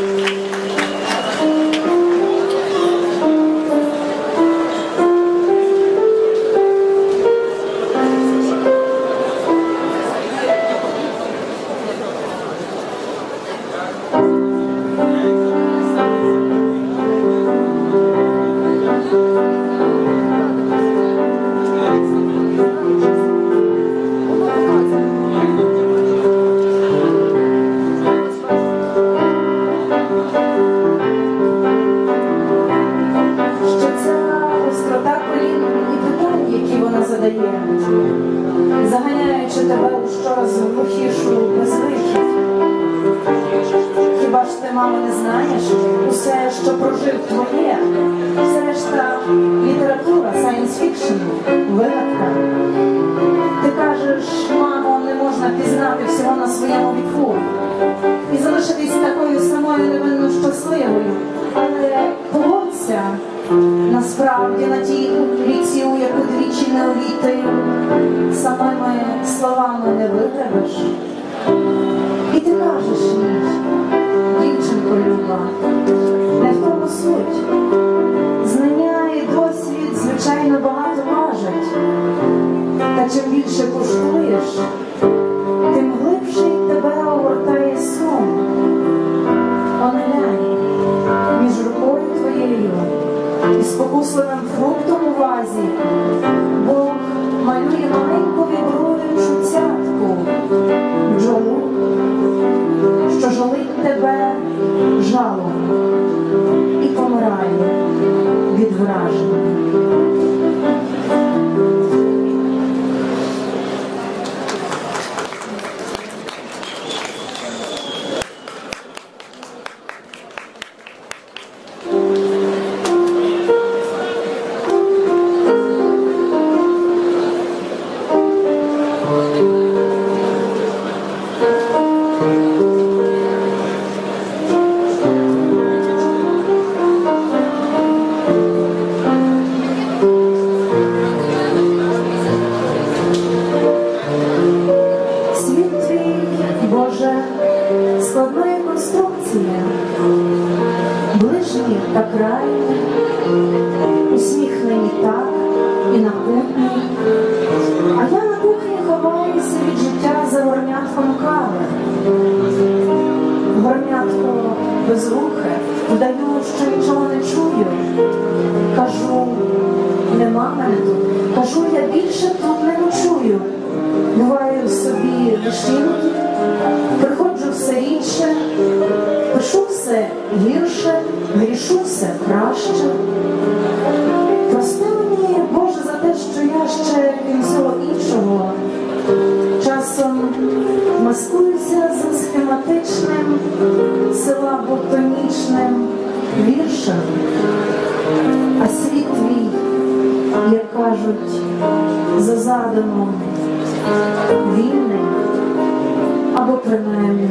що тебе щораз глухішу безвихідь. Хіба ж ти, мамо, не знаєш усе, що прожив твоє, все решта література, сайенс фікшн, вигадка. Ти кажеш, мамо, не можна пізнати всього на своєму віку і залишитись такою самою невинно щасливою. Але погодься, насправді на тій віці, у яку двічі не увійти, самими словами не витравиш. І ти кажеш їй, дівчинко люба, не в тому суть. Знання і досвід, звичайно, багато важать. Та чим більше коштуєш, тим глибше й тебе огортає сум. Онелянь, між рукою твоєю і спокусливим фруктом у вазі, жалом і помирає від враження. Та крайні, усміхнені так і напутні. А я на кухні ховаюся від життя за горнятком кави. Горнятко безрухе, вдаю, що нічого не чую. Кажу, нема мене тут. Кажу, я більше тут не ночую. Буваю собі лишинки, приходжу все все гірше, грішу все краще. Прости мені, Боже, за те, що я ще крім всього іншого часом маскуюся за схематичним, силаботонічним віршем, а світ твій, як кажуть, за задумом вільний або принаймні